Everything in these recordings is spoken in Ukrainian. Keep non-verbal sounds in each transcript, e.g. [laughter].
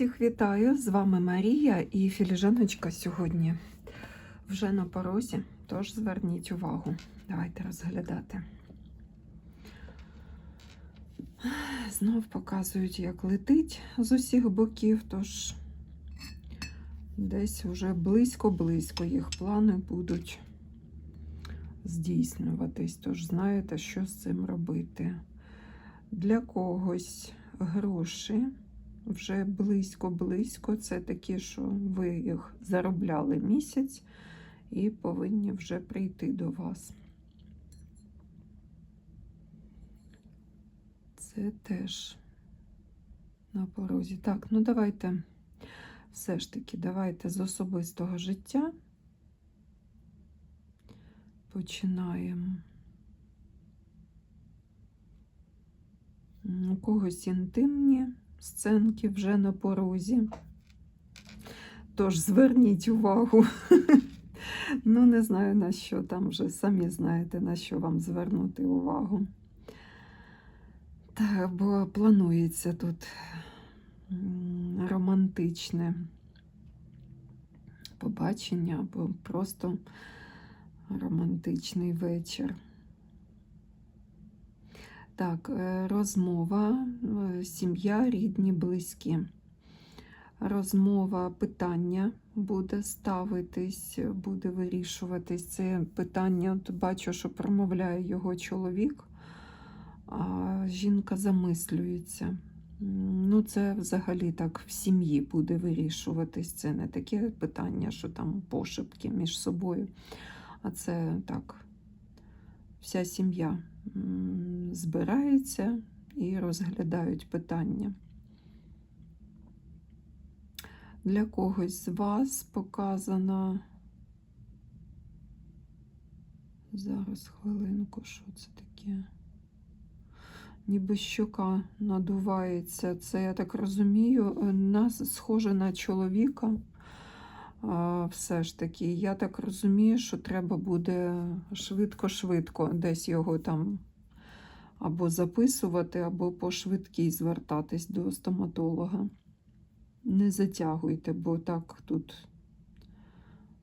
Всіх вітаю! З вами Марія і філіжаночка сьогодні вже на порозі, тож зверніть увагу. Давайте розглядати. Знов показують, як летить з усіх боків, тож десь уже близько-близько їх плани будуть здійснюватись. Тож знаєте, що з цим робити. Для когось гроші вже близько-близько. Це такі, що ви їх заробляли місяць і повинні вже прийти до вас. Це теж на порозі. Так, ну давайте все ж таки, давайте з особистого життя. Починаємо. У когось інтимні сценки вже на порозі. Тож зверніть увагу. [laughs] Ну, не знаю на що там вже самі знаєте, на що вам звернути увагу. Так, бо планується тут романтичне побачення або просто романтичний вечір. Так, е, розмова, е, сім'я, рідні, близькі. Розмова, питання буде ставитись, буде вирішуватись. Це питання, от бачу, що промовляє його чоловік, а жінка замислюється. Ну, це взагалі так в сім'ї буде вирішуватись. Це не таке питання, що там пошепки між собою, а це так, вся сім'я м, збирається і розглядають питання. Для когось з вас показано. Зараз хвилинку, що це таке? Ніби щока надувається. Це, я так розумію, нас схоже на чоловіка. Все ж таки, я так розумію, що треба буде швидко-швидко десь його там або записувати, або по швидкій звертатись до стоматолога. Не затягуйте, бо так тут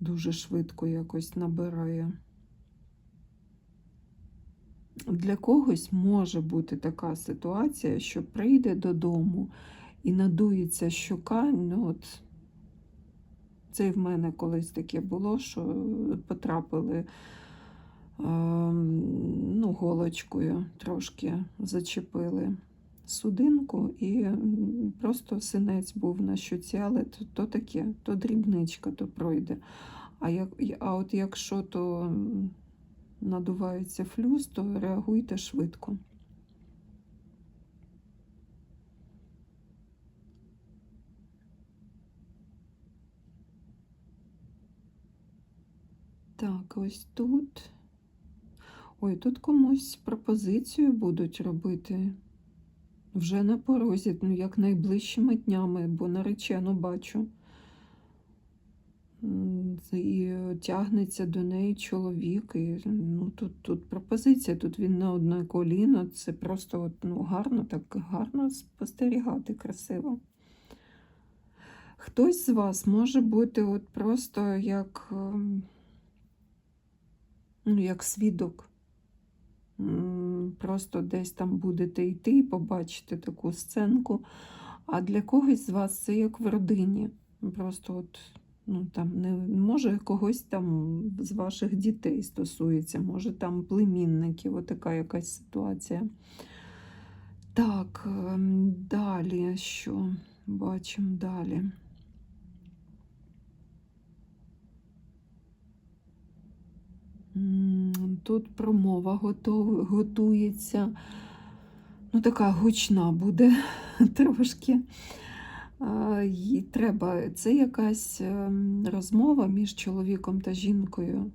дуже швидко якось набирає. Для когось може бути така ситуація, що прийде додому і надується щока. Ну, от, це і в мене колись таке було, що потрапили ем, ну, голочкою трошки зачепили судинку, і просто синець був на щоці, але то, то таке, то дрібничка, то пройде. А, як, а от якщо то надувається флюс, то реагуйте швидко. Так, ось тут. Ой, тут комусь пропозицію будуть робити вже на порозі, ну, як найближчими днями, бо наречену бачу. І тягнеться до неї чоловік. І, ну, тут, тут пропозиція, тут він на одне коліно. Це просто от, ну, гарно, так гарно спостерігати, красиво. Хтось з вас може бути от просто як, ем, ну, як свідок. Просто десь там будете йти і побачите таку сценку. А для когось з вас це як в родині. Просто от, ну, там, не, може когось там з ваших дітей стосується, може там племінників, отака якась ситуація. Так, ем, далі що бачимо далі? Тут промова готов, готується. Ну, така гучна буде [laughs] трошки. Їй треба, це якась ем, розмова між чоловіком та жінкою.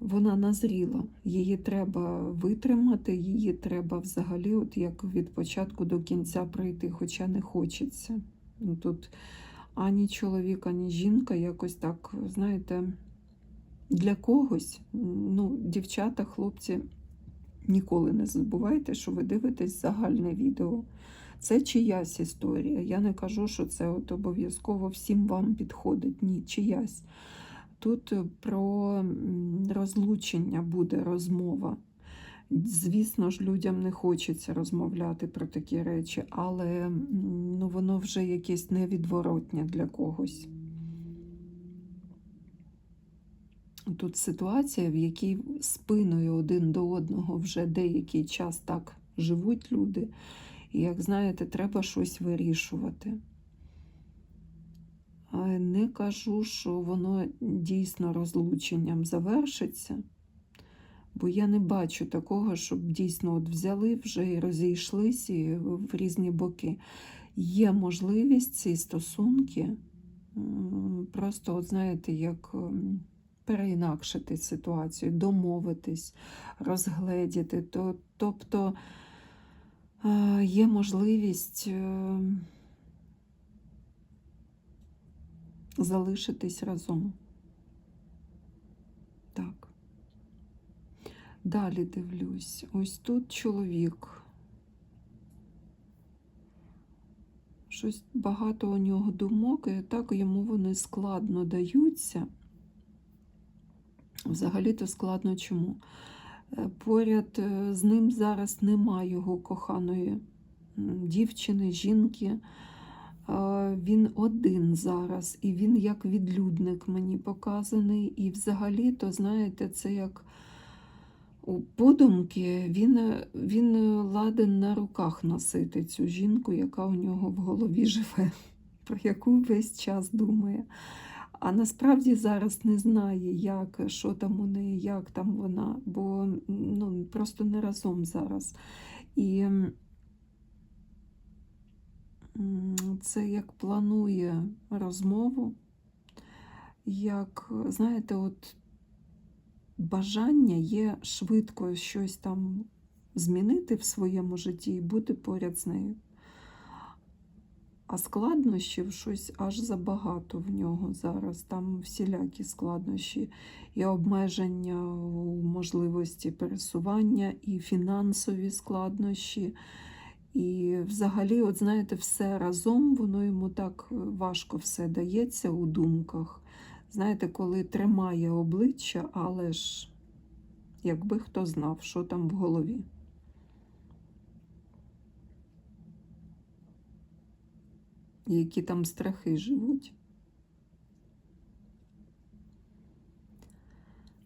Вона назріла. Її треба витримати, її треба взагалі, от як від початку до кінця пройти, хоча не хочеться. Тут ані чоловік, ані жінка якось так, знаєте, для когось, ну, дівчата, хлопці, ніколи не забувайте, що ви дивитесь загальне відео. Це чиясь історія. Я не кажу, що це от обов'язково всім вам підходить. Ні, чиясь. Тут е, про розлучення буде розмова. Звісно ж, людям не хочеться розмовляти про такі речі, але ну, воно вже якесь невідворотнє для когось. Тут ситуація, в якій спиною один до одного вже деякий час так живуть люди. І, як знаєте, треба щось вирішувати. Не кажу, що воно дійсно розлученням завершиться, бо я не бачу такого, щоб дійсно от взяли вже і розійшлись і в різні боки. Є можливість ці стосунки просто, от знаєте, як переінакшити ситуацію, домовитись, розгледіти. То, тобто е, є можливість е, залишитись разом. Так. Далі дивлюсь. Ось тут чоловік. Щось багато у нього думок, і так йому вони складно даються. Взагалі-то складно чому? Е, Поряд е, з ним зараз нема його коханої дівчини, жінки. Е, Він один зараз, і він як відлюдник мені показаний. І взагалі-то, знаєте, це як у подумки він, він ладен на руках носити цю жінку, яка у нього в голові живе, [laughs] про яку весь час думає. А насправді зараз не знає, як, що там у неї, як там вона, бо ну, просто не разом зараз. І це як планує розмову, як, знаєте, от бажання є швидко щось там змінити в своєму житті і бути поряд з нею. А складнощів щось аж забагато в нього зараз. Там всілякі складнощі і обмеження у можливості пересування, і фінансові складнощі. І взагалі, от знаєте, все разом, воно йому так важко все дається у думках. Знаєте, коли тримає обличчя, але ж якби хто знав, що там в голові. Які там страхи живуть.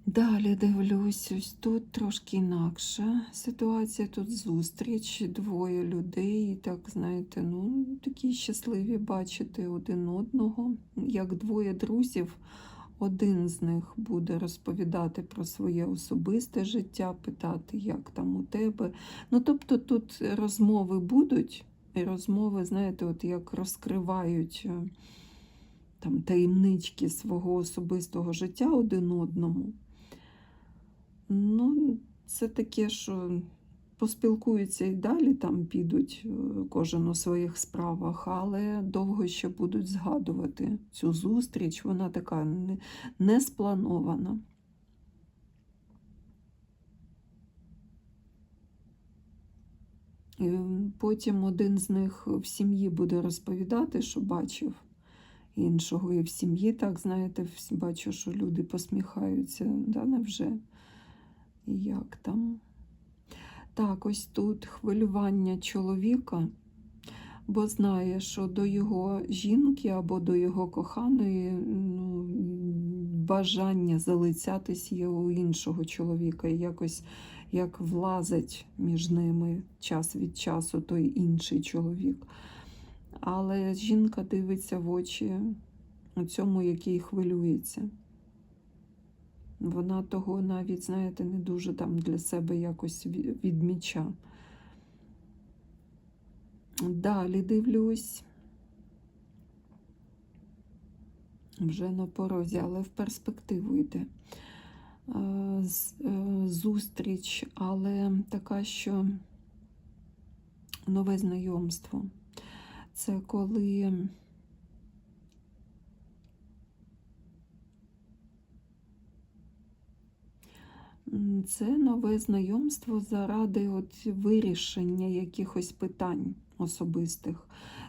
Далі дивлюсь, ось тут трошки інакша ситуація. Тут зустріч, двоє людей, так, знаєте, ну, такі щасливі бачити один одного, як двоє друзів. Один з них буде розповідати про своє особисте життя, питати, як там у тебе. Ну, тобто тут розмови будуть, розмови, знаєте, от як розкривають е, там таємнички свого особистого життя один одному. Ну, це таке, що поспілкуються і далі там підуть е, кожен у своїх справах, але довго ще будуть згадувати цю зустріч. Вона така не, не спланована. Потім один з них в сім'ї буде розповідати, що бачив іншого. І в сім'ї, так, знаєте, бачу, що люди посміхаються. Да, невже? І Як там? Так, ось тут хвилювання чоловіка, бо знає, що до його жінки або до його коханої ну, бажання залицятись є у іншого чоловіка і якось як влазить між ними час від часу той інший чоловік. Але жінка дивиться в очі у цьому, який хвилюється. Вона того навіть, знаєте, не дуже там для себе якось відміча. Далі дивлюсь. Вже на порозі, але в перспективу йде. Е, е, Зустріч, але така, що нове знайомство. Це коли Це нове знайомство заради от вирішення якихось питань. особистих.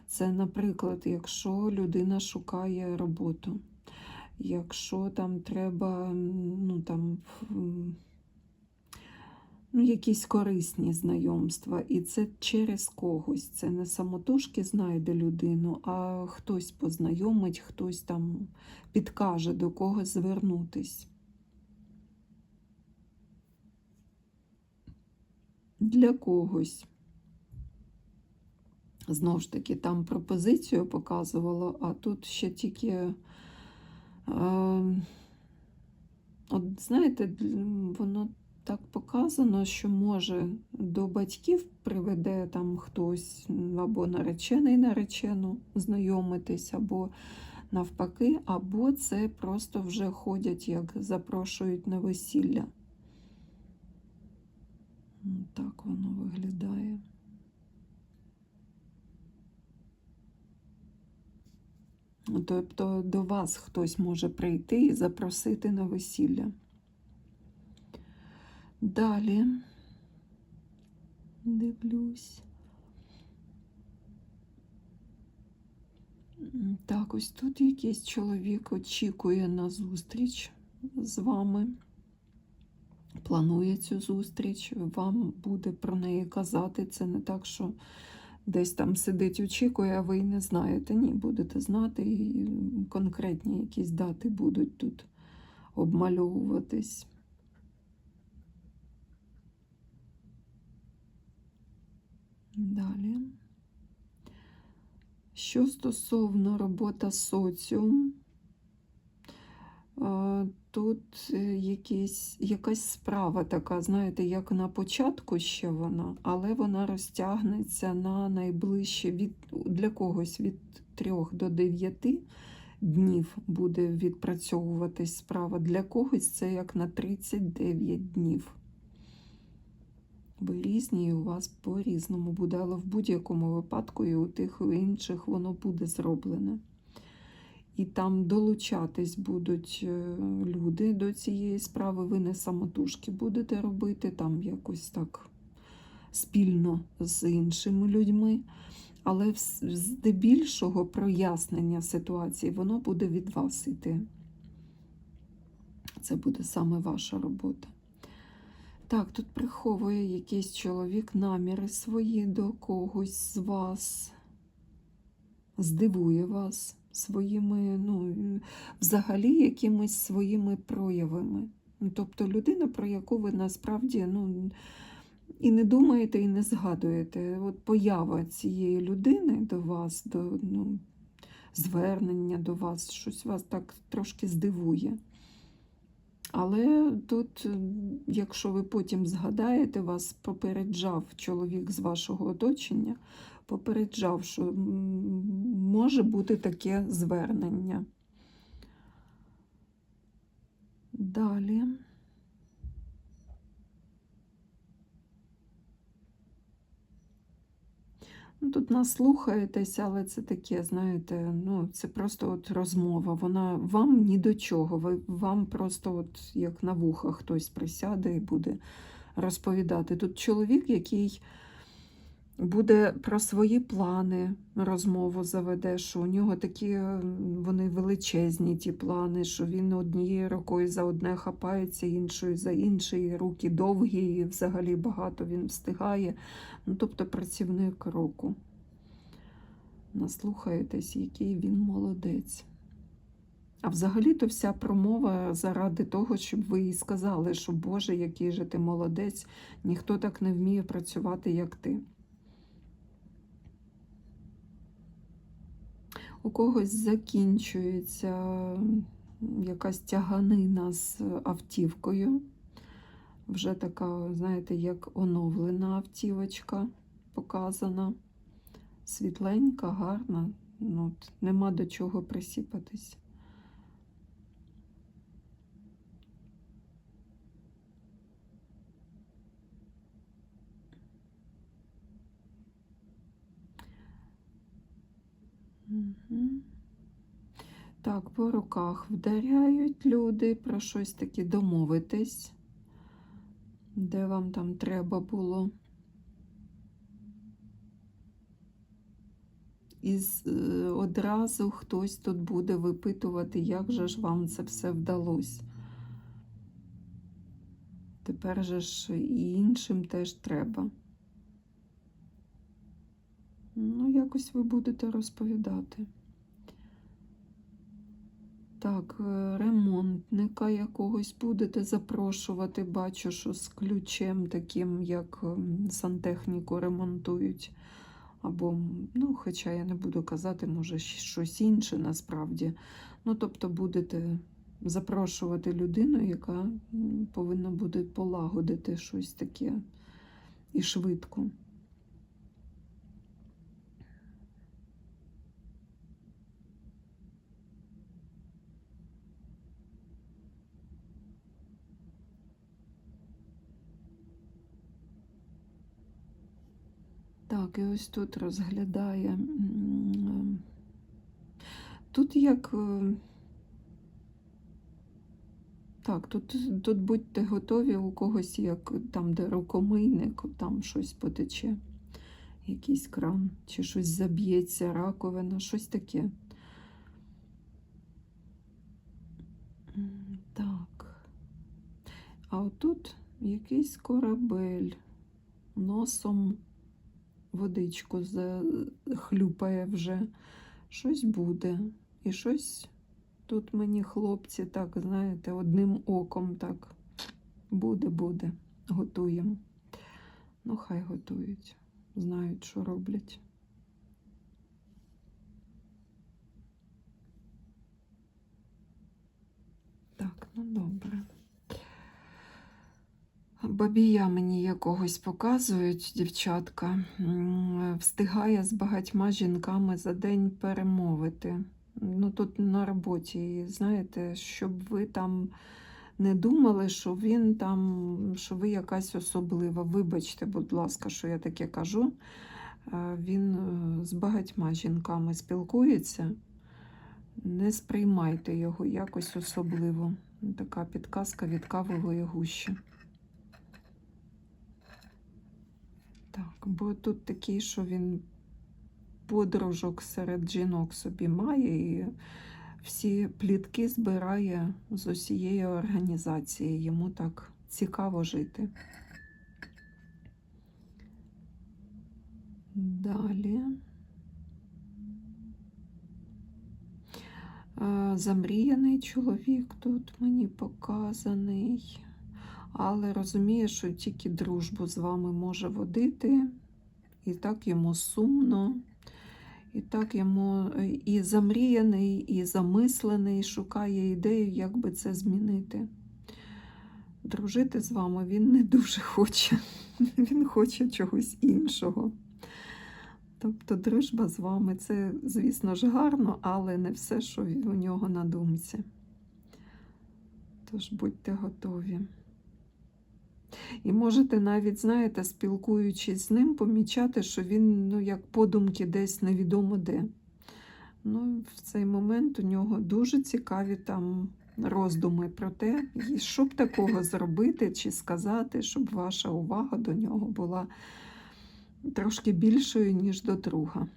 Це, наприклад, якщо людина шукає роботу, якщо там треба, ну там. Ну, якісь корисні знайомства, і це через когось. Це не самотужки знайде людину, а хтось познайомить, хтось там підкаже, до кого звернутись. Для когось. Знову ж таки, там пропозицію показувало, а тут ще тільки. Е, от знаєте, воно так показано, що може до батьків приведе там хтось або наречений наречену знайомитись, або навпаки, або це просто вже ходять, як запрошують на весілля. Так воно виглядає. Тобто до вас хтось може прийти і запросити на весілля. Далі дивлюсь. Так, ось тут якийсь чоловік очікує на зустріч з вами. Планує цю зустріч, вам буде про неї казати. Це не так, що десь там сидить, очікує, а ви не знаєте. Ні, будете знати, і конкретні якісь дати будуть тут обмальовуватись. Далі. Що стосовно робота соціум, е, тут е, якісь, якась справа така, знаєте, як на початку ще вона, але вона розтягнеться на найближче від, для когось від 3 до 9 днів буде відпрацьовуватись справа. Для когось це як на 39 днів. Ви різні, і у вас по-різному буде, але в будь-якому випадку і у тих інших воно буде зроблене. І там долучатись будуть е, люди до цієї справи. Ви не самотужки будете робити, там якось так спільно з іншими людьми. Але здебільшого прояснення ситуації воно буде від вас йти. Це буде саме ваша робота. Так, тут приховує якийсь чоловік наміри свої до когось з вас, здивує вас своїми, ну, взагалі якимись своїми проявами. Ну, Тобто людина, про яку ви насправді ну, і не думаєте, і не згадуєте. От поява цієї людини до вас, до ну, звернення до вас, щось вас так трошки здивує. Але тут, якщо ви потім згадаєте, вас попереджав чоловік з вашого оточення, попереджав, що може бути таке звернення. Далі. Ну, Тут наслухаєтесь, але це таке, знаєте, ну, це просто от розмова. Вона вам ні до чого. Ви, вам просто от як на вуха хтось присяде і буде розповідати. Тут чоловік, який буде про свої плани розмову заведе, що у нього такі е, вони величезні, ті плани, що він однією рукою за одне хапається, іншою за інше, руки довгі, і взагалі багато він встигає. Ну, тобто працівник року. Наслухаєтесь, який він молодець. А взагалі-то вся промова заради того, щоб ви їй сказали, що Боже, який же ти молодець, ніхто так не вміє працювати, як ти. У когось закінчується якась тяганина з автівкою. Вже така, знаєте, як оновлена автівочка показана. Світленька, гарна. Ну, от, нема до чого присіпатись. Так, по руках вдаряють люди, про щось таке домовитись, де вам там треба було. і е, одразу хтось тут буде випитувати, як же ж вам це все вдалося. Тепер же ж і іншим теж треба. Ну, якось ви будете розповідати. Так, е, ремонтника якогось будете запрошувати. Бачу, що з ключем таким, як ем, сантехніку ремонтують. Або, ну, хоча я не буду казати, може, щось інше насправді. Ну, тобто будете запрошувати людину, яка повинна буде полагодити щось таке і швидко. Так, ось тут розглядає. Тут як. е, Так, тут, тут будьте готові, у когось як там, де рукомийник, там щось потече, якийсь кран, чи щось заб'ється, раковина, щось таке. Так. А отут якийсь корабель носом водичку захлюпає вже. Щось буде. І щось тут мені хлопці, так, знаєте, одним оком так буде, буде. Готуємо. Ну, хай готують. Знають, що роблять. Так, ну добре. Бабія мені якогось показують, дівчатка. Встигає з багатьма жінками за день перемовити. Ну, тут на роботі, знаєте, щоб ви там не думали, що він там, що ви якась особлива. Вибачте, будь ласка, що я таке кажу. Е, Він е, з багатьма жінками спілкується. Не сприймайте його якось особливо. Така підказка від кавової гущі. Так, бо тут такий, що він подружок серед жінок собі має і всі плітки збирає з усієї організації. Йому так цікаво жити. Далі. Замріяний чоловік тут мені показаний але розуміє, що тільки дружбу з вами може водити, і так йому сумно, і так йому і замріяний, і замислений, шукає ідею, як би це змінити. Дружити з вами він не дуже хоче, [laughs] він хоче чогось іншого. Тобто дружба з вами це, звісно ж, гарно, але не все, що у нього на думці. Тож будьте готові. І можете навіть, знаєте, спілкуючись з ним, помічати, що він, ну, як подумки, десь невідомо де. Ну, в цей момент у нього дуже цікаві там роздуми про те, що б такого [laughs] зробити чи сказати, щоб ваша увага до нього була трошки більшою, ніж до друга.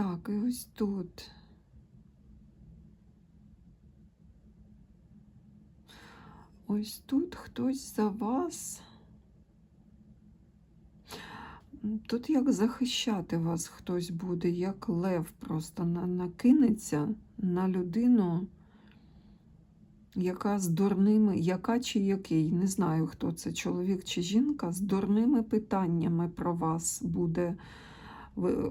Так, і ось тут. Ось тут хтось за вас. Тут як захищати вас хтось буде, як лев просто накинеться на людину, яка з дурними, яка чи який, не знаю, хто це, чоловік чи жінка, з дурними питаннями про вас буде.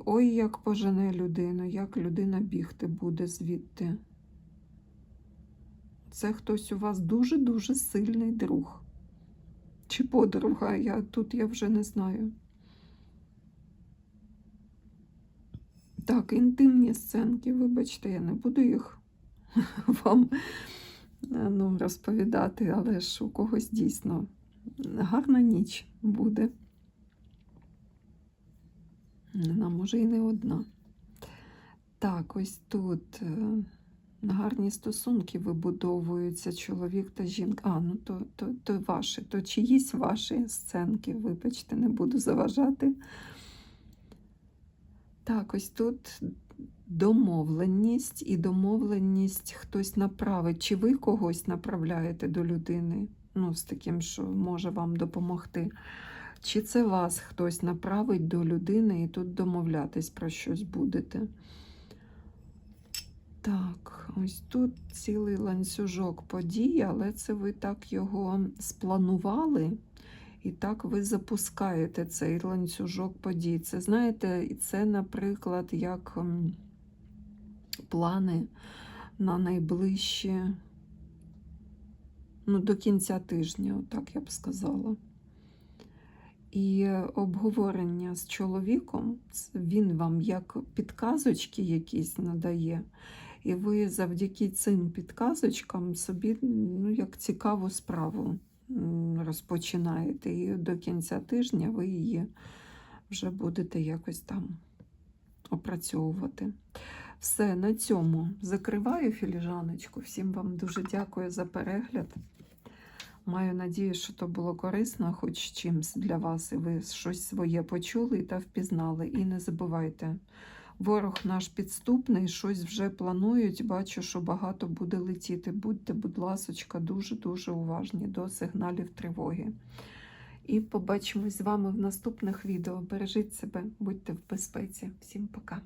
Ой, як пожене людину, як людина бігти буде звідти. Це хтось у вас дуже-дуже сильний друг. Чи подруга, я, тут я вже не знаю. Так, інтимні сценки, вибачте, я не буду їх [laughs] вам е, ну, розповідати, але ж у когось дійсно гарна ніч буде. Вона може і не одна. Так, ось тут е, Гарні стосунки вибудовуються чоловік та жінка. А, ну то, то, то ваші, то чиїсь ваші сценки, вибачте, не буду заважати. Так, ось тут домовленість і домовленість хтось направить. Чи ви когось направляєте до людини? Ну, з таким, що може вам допомогти. Чи це вас хтось направить до людини і тут домовлятись про щось будете? Так, ось тут цілий ланцюжок подій, але це ви так його спланували, і так ви запускаєте цей ланцюжок подій. Це знаєте, це, наприклад, як плани на найближчі, ну, до кінця тижня, так я б сказала. І обговорення з чоловіком, він вам як підказочки якісь надає. І ви завдяки цим підказочкам собі ну, як цікаву справу розпочинаєте. І до кінця тижня ви її вже будете якось там опрацьовувати. Все, на цьому закриваю філіжаночку. Всім вам дуже дякую за перегляд. Маю надію, що то було корисно, хоч чимсь для вас, і ви щось своє почули та впізнали. І не забувайте, ворог наш підступний, щось вже планують. Бачу, що багато буде летіти. Будьте, будь ласочка, дуже-дуже уважні до сигналів тривоги. І побачимось з вами в наступних відео. Бережіть себе, будьте в безпеці. Всім пока.